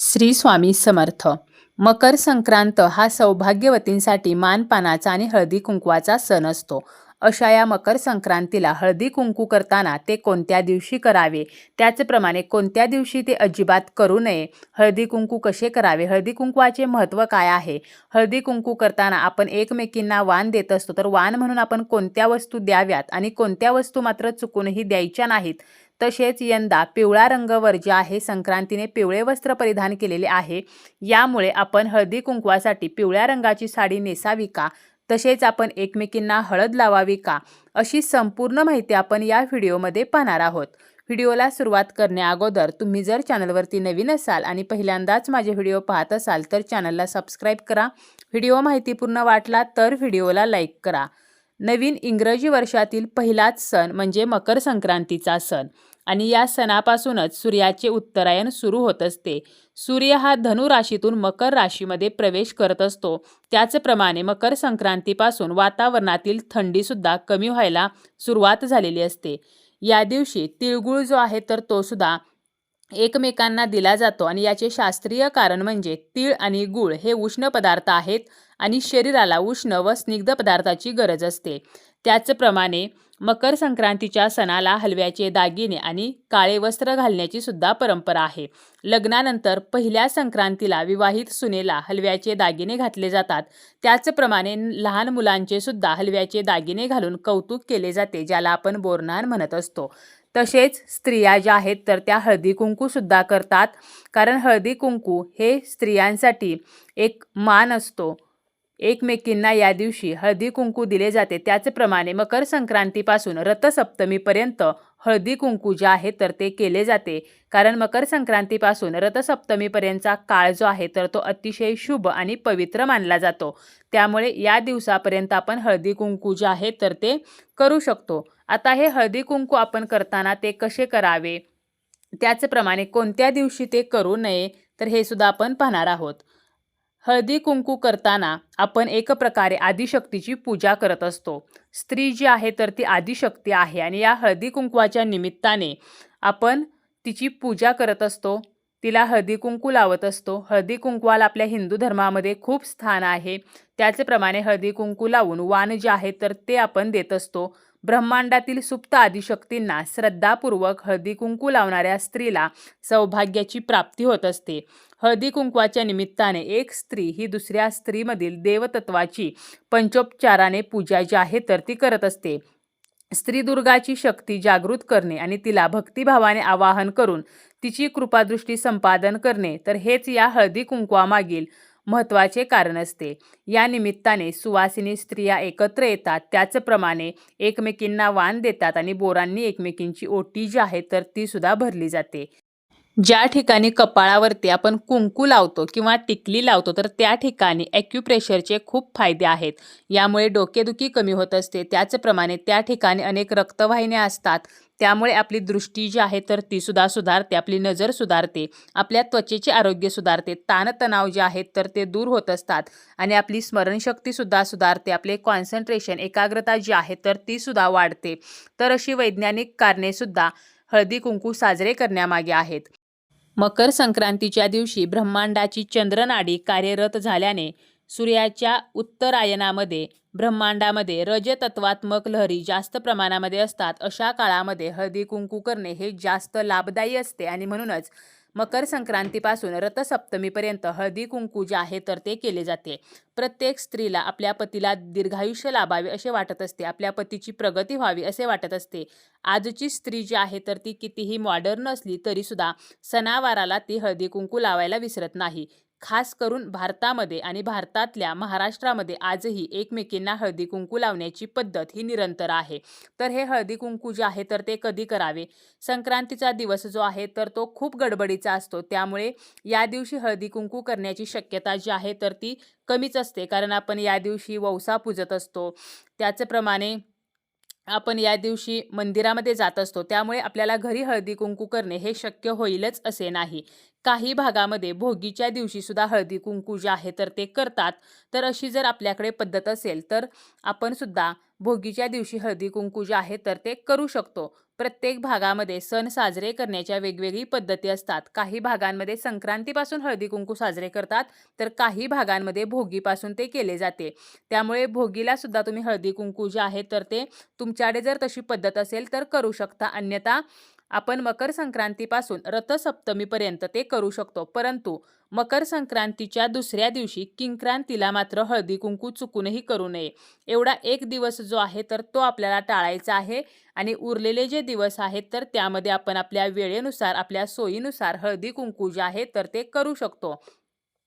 श्री स्वामी समर्थ. मकर संक्रांत हा सौभाग्यवतींसाठी मानपानाचा आणि हळदी कुंकवाचा सण असतो. अशा या मकर संक्रांतीला हळदी कुंकू करताना ते कोणत्या दिवशी करावे? त्याचप्रमाणे कोणत्या दिवशी ते अजिबात करू नये? हळदी कुंकू कसे करावे? हळदी कुंकवाचे महत्त्व काय आहे? हळदी कुंकू करताना आपण एकमेकींना वाण देत असतो तर वाण म्हणून आपण कोणत्या वस्तू द्याव्यात आणि कोणत्या वस्तू मात्र चुकूनही द्यायच्या नाहीत? तसेच यंदा पिवळा रंग वर्ज्य आहे. संक्रांतीने पिवळे वस्त्र परिधान केलेले आहे. यामुळे आपण हळदी कुंकवासाठी पिवळ्या रंगाची साडी नेसावी का? तसेच आपण एकमेकींना हळद लावावी का? अशी संपूर्ण माहिती आपण या व्हिडिओमध्ये पाहणार आहोत. व्हिडिओला सुरुवात करण्याअगोदर तुम्ही जर चॅनलवरती नवीन असाल आणि पहिल्यांदाच माझे व्हिडिओ पाहत असाल तर चॅनलला सबस्क्राईब करा. व्हिडिओ माहितीपूर्ण वाटला तर व्हिडिओला लाईक करा. नवीन इंग्रजी वर्षातील पहिलाच सण म्हणजे मकर संक्रांतीचा सण. आणि या सणापासूनच सूर्याचे उत्तरायण सुरू होत असते. सूर्य हा धनु राशीतून मकर राशीमध्ये प्रवेश करत असतो. त्याचप्रमाणे मकर संक्रांतीपासून वातावरणातील थंडीसुद्धा कमी व्हायला सुरुवात झालेली असते. या दिवशी तिळगुळ जो आहे तर तो सुद्धा एकमेकांना दिला जातो आणि याचे शास्त्रीय कारण म्हणजे तीळ आणि गूळ हे उष्ण पदार्थ आहेत आणि शरीराला उष्ण व स्निग्ध पदार्थाची गरज असते. त्याचप्रमाणे मकर संक्रांतीच्या सणाला हलव्याचे दागिने आणि काळे वस्त्र घालण्याची सुद्धा परंपरा आहे. लग्नानंतर पहिल्या संक्रांतीला विवाहित सुनेला हलव्याचे दागिने घातले जातात. त्याचप्रमाणे लहान मुलांचे सुद्धा हलव्याचे दागिने घालून कौतुक केले जाते ज्याला आपण बोरनान म्हणत असतो. तसेच स्त्रिया ज्या आहेत तर त्या हळदी कुंकूसुद्धा करतात. कारण हळदी कुंकू हे स्त्रियांसाठी एक मान असतो. एकमेकींना या दिवशी हळदी कुंकू दिले जाते. त्याचप्रमाणे मकर संक्रांतीपासून रथसप्तमीपर्यंत हळदी कुंकू जे आहे तर ते केले जाते. कारण मकर संक्रांतीपासून रथसप्तमीपर्यंतचा काळ जो आहे तर तो अतिशय शुभ आणि पवित्र मानला जातो. त्यामुळे या दिवसापर्यंत आपण हळदी कुंकू जे आहे तर ते करू शकतो. आता हे हळदी कुंकू आपण करताना ते कसे करावे? त्याचप्रमाणे कोणत्या दिवशी ते करू नये तर हे सुद्धा आपण पाहणार आहोत. हळदी कुंकू करताना आपण एक प्रकारे आदिशक्तीची पूजा करत असतो. स्त्री जी आहे तर ती आदिशक्ती आहे आणि या हळदी कुंकवाच्या निमित्ताने आपण तिची पूजा करत असतो. तिला हळदी कुंकू लावत असतो. हळदी कुंकवाला आपल्या हिंदू धर्मामध्ये खूप स्थान आहे. त्याचप्रमाणे हळदी कुंकू लावून वाण जे आहे तर ते आपण देत असतो. ब्रह्मांडातील सुप्त आदिशक्तींना श्रद्धापूर्वक हळदी कुंकू लावणाऱ्या स्त्रीला सौभाग्याची प्राप्ती होत असते. हळदी कुंकवाच्या निमित्ताने एक स्त्री ही दुसऱ्या स्त्रीमधील देवतत्वाची पंचोपचाराने पूजा जी आहे तर ती करत असते. स्त्री दुर्गाची शक्ती जागृत करणे आणि तिला भक्तिभावाने आवाहन करून तिची कृपादृष्टी संपादन करणे तर हेच या हळदी कुंकवामागील महत्त्वाचे कारण असते. या निमित्ताने सुवासिनी स्त्रिया एकत्र येतात. त्याचप्रमाणे एकमेकींना वाण देतात आणि बोरांनी एकमेकींची ओटी जी आहे तर ती सुद्धा भरली जाते. ज्या ठिकाणी कपाळावरती आपण कुंकू लावतो किंवा टिकली लावतो तर त्या ठिकाणी ॲक्युप्रेशरचे खूप फायदे आहेत. यामुळे डोकेदुखी कमी होत असते. त्याचप्रमाणे त्या ठिकाणी अनेक रक्तवाहिन्या असतात. त्यामुळे आपली दृष्टी जी आहे तर तीसुद्धा सुधारते. आपली नजर सुधारते. आपल्या त्वचेचे आरोग्य सुधारते. ताणतणाव जे आहेत तर ते दूर होत असतात. आणि आपली स्मरणशक्तीसुद्धा सुधारते. आपले कॉन्सन्ट्रेशन एकाग्रता जी आहे तर तीसुद्धा वाढते. तर अशी वैज्ञानिक कारणेसुद्धा हळदी कुंकू साजरे करण्यामागे आहेत. मकर संक्रांतीच्या दिवशी ब्रह्मांडाची चंद्रनाडी कार्यरत झाल्याने सूर्याच्या उत्तरायणामध्ये ब्रह्मांडामध्ये रजतत्वात्मक लहरी जास्त प्रमाणामध्ये असतात. अशा काळामध्ये हळदी कुंकू करणे हे जास्त लाभदायी असते आणि म्हणूनच मकर संक्रांतीपासून रथसप्तमीपर्यंत हळदी कुंकू जे आहे तर ते केले जाते. प्रत्येक स्त्रीला आपल्या पतीला दीर्घायुष्य लाभावे असे वाटत असते. आपल्या पतीची प्रगती व्हावी असे वाटत असते. आजची स्त्री जी आहे तर ती कितीही मॉडर्न असली तरीसुद्धा सणावाराला ती हळदी कुंकू लावायला विसरत नाही. खास करून भारतामध्ये आणि भारतातल्या महाराष्ट्रामध्ये आजही एकमेकींना हळदी कुंकू लावण्याची पद्धत ही निरंतर आहे. तर हे हळदी कुंकू जे आहे तर ते कधी करावे? संक्रांतीचा दिवस जो आहे तर तो खूप गडबडीचा असतो. त्यामुळे या दिवशी हळदी कुंकू करण्याची शक्यता जी आहे तर ती कमीच असते. कारण आपण या दिवशी वौसा पूजत असतो. त्याचप्रमाणे आपण या दिवशी मंदिरामध्ये जात असतो. त्यामुळे आपल्याला घरी हळदी कुंकू करणे हे शक्य होईलच असे नाही. काही भागामध्ये भोगीच्या दिवशी सुद्धा हळदी कुंकू जे आहे तर ते करतात. तर अशी जर आपल्याकडे पद्धत असेल तर आपण सुद्धा भोगीच्या दिवशी हळदी कुंकू जे आहे तर ते करू शकतो. प्रत्येक भागामध्ये सण साजरे करण्याच्या वेगवेगळी पद्धती असतात. काही भागांमध्ये संक्रांतीपासून हळदी कुंकू साजरे करतात तर काही भागांमध्ये भोगीपासून ते केले जाते. त्यामुळे भोगीला सुद्धा तुम्ही हळदी कुंकू जे आहे तर ते तुमच्याकडे जर तशी पद्धत असेल तर करू शकता. अन्यथा आपण मकर संक्रांतीपासून रथसप्तमीपर्यंत ते करू शकतो. परंतु मकर संक्रांतीच्या दुसऱ्या दिवशी किंक्रांतीला मात्र हळदी कुंकू चुकूनही करू नये. एवढा एक दिवस जो आहे तर तो आपल्याला टाळायचा आहे आणि उरलेले जे दिवस आहेत तर त्यामध्ये आपण आपल्या वेळेनुसार आपल्या सोयीनुसार हळदी कुंकू जे आहे तर ते करू शकतो.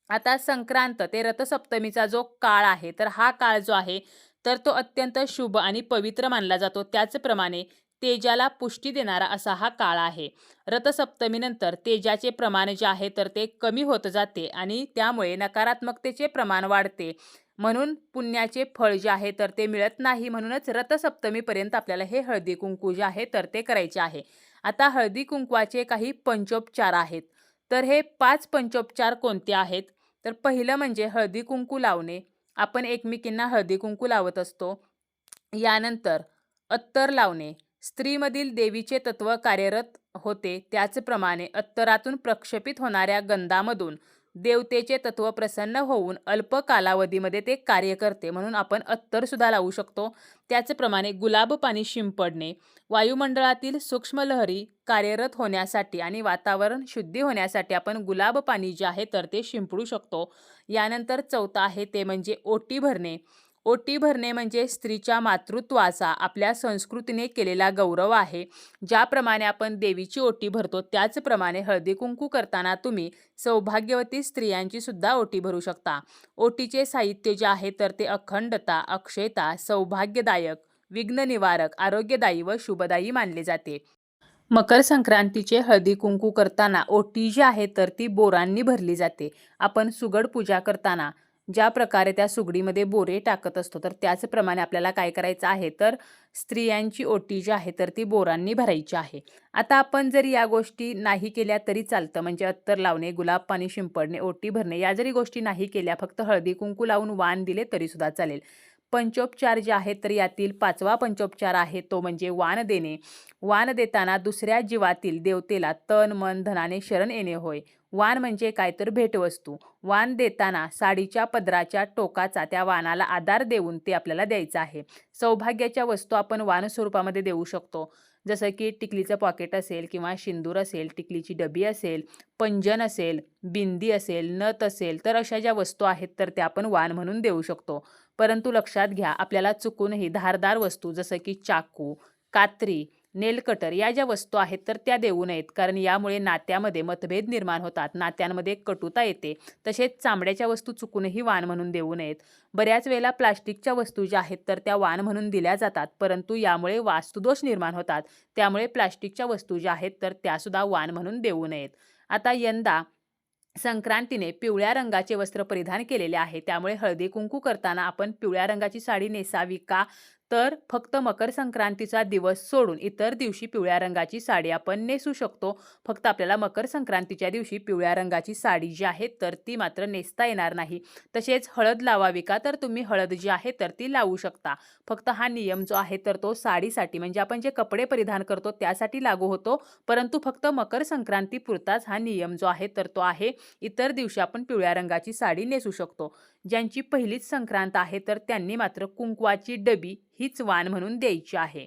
आता संक्रांत ते रथसप्तमीचा जो काळ आहे तर हा काळ जो आहे तर तो अत्यंत शुभ आणि पवित्र मानला जातो. त्याचप्रमाणे तेजाला पुष्टी देणारा असा हा काळ आहे. रथसप्तमीनंतर तेजाचे प्रमाण जे आहे तर ते कमी होत जाते आणि त्यामुळे नकारात्मकतेचे प्रमाण वाढते. म्हणून पुण्याचे फळ जे आहे तर ते मिळत नाही. म्हणूनच रथसप्तमीपर्यंत आपल्याला हे हळदी कुंकू जे आहे तर ते करायचे आहे. आता हळदी कुंकवाचे काही पंचोपचार आहेत. तर हे पाच पंचोपचार कोणते आहेत? तर पहिलं म्हणजे हळदी कुंकू लावणे. आपण एकमेकींना हळदी कुंकू लावत असतो. यानंतर अत्तर लावणे. स्त्रीमधील देवीचे तत्व कार्यरत होते. त्याचप्रमाणे अत्तरातून प्रक्षेपित होणाऱ्या गंधामधून देवतेचे तत्व प्रसन्न होऊन अल्प कालावधीमध्ये ते कार्य करते. म्हणून आपण अत्तर सुद्धा लावू शकतो. त्याचप्रमाणे गुलाब पाणी शिंपडणे वायुमंडळातील सूक्ष्म लहरी कार्यरत होण्यासाठी आणि वातावरण शुद्धी होण्यासाठी आपण गुलाब पाणी जे आहे तर ते शिंपडू शकतो. यानंतर चौथा आहे ते म्हणजे ओटी भरणे. ओटी भरणे म्हणजे स्त्रीच्या मातृत्वाचा आपल्या संस्कृतीने केलेला गौरव आहे. ज्याप्रमाणे आपण देवीची ओटी भरतो त्याचप्रमाणे हळदी कुंकू करताना तुम्ही सौभाग्यवती स्त्रियांची सुद्धा ओटी भरू शकता. ओटीचे साहित्य जे आहे तर ते अखंडता अक्षयता सौभाग्यदायक विघ्न निवारक आरोग्यदायी व शुभदायी मानले जाते. मकर संक्रांतीचे हळदी कुंकू करताना ओटी जी आहे तर ती बोरांनी भरली जाते. आपण सुगड पूजा करताना ज्या प्रकारे त्या सुगडीमध्ये बोरे टाकत असतो तर त्याचप्रमाणे आपल्याला काय करायचं आहे? तर स्त्रियांची ओटी जी आहे तर ती बोरांनी भरायची आहे. आता आपण जर या गोष्टी नाही केल्या तरी चालतं म्हणजे अत्तर लावणे गुलाब पाणी शिंपडणे ओटी भरणे या जरी गोष्टी नाही केल्या फक्त हळदी कुंकू लावून वाण दिले तरीसुद्धा चालेल. पंचोपचार जे आहेत तर यातील पाचवा पंचोपचार आहे तो म्हणजे वाण देणे. वाण देताना दुसऱ्या जीवातील देवतेला तन मन धनाने शरण येणे होय. वाण म्हणजे काय तर भेटवस्तू. वाण देताना साडीच्या पदराच्या टोकाचा त्या वाणाला आधार देऊन ते आपल्याला द्यायचं आहे. सौभाग्याच्या वस्तू आपण वाण स्वरूपामध्ये देऊ शकतो. जसं की टिकलीचं पॉकेट असेल किंवा शिंदूर असेल टिकलीची डबी असेल पंजन असेल बिंदी असेल नथ असेल तर अशा ज्या वस्तू आहेत तर त्या आपण वाण म्हणून देऊ शकतो. परंतु लक्षात घ्या आपल्याला चुकूनही धारदार वस्तू जसं की चाकू कात्री नेल कटर या ज्या वस्तू आहेत तर त्या देऊ नयेत. कारण यामुळे नात्यामध्ये मतभेद निर्माण होतात. नात्यांमध्ये कटुता येते. तसेच चांबड्याच्या वस्तू चुकूनही वाण म्हणून देऊ नयेत. बऱ्याच वेळेला प्लास्टिकच्या वस्तू ज्या आहेत तर त्या वाण म्हणून दिल्या जातात. परंतु यामुळे वास्तुदोष निर्माण होतात. त्यामुळे प्लास्टिकच्या वस्तू ज्या आहेत तर त्यासुद्धा वाण म्हणून देऊ नयेत. आता यंदा संक्रांतीने पिवळ्या रंगाचे वस्त्र परिधान केलेले आहे. त्यामुळे हळदी कुंकू करताना आपण पिवळ्या रंगाची साडी नेसावी का? तर फक्त मकर संक्रांतीचा दिवस सोडून इतर दिवशी पिवळ्या रंगाची साडी आपण नेसू शकतो. फक्त आपल्याला मकर संक्रांतीच्या दिवशी पिवळ्या रंगाची साडी जी आहे तर ती मात्र नेसता येणार नाही. तसेच हळद लावावी का? तर तुम्ही हळद जी आहे तर ती लावू शकता. फक्त हा नियम जो आहे तर तो साडीसाठी म्हणजे आपण जे कपडे परिधान करतो त्यासाठी लागू होतो. परंतु फक्त मकर संक्रांतीपुरताच हा नियम जो आहे तर तो आहे इतर दिवशी आपण पिवळ्या रंगाची साडी नेसू शकतो. ज्यांची पहिलीच संक्रांत आहे तर त्यांनी मात्र कुंकवाची डबी हीच वाण म्हणून द्यायची आहे.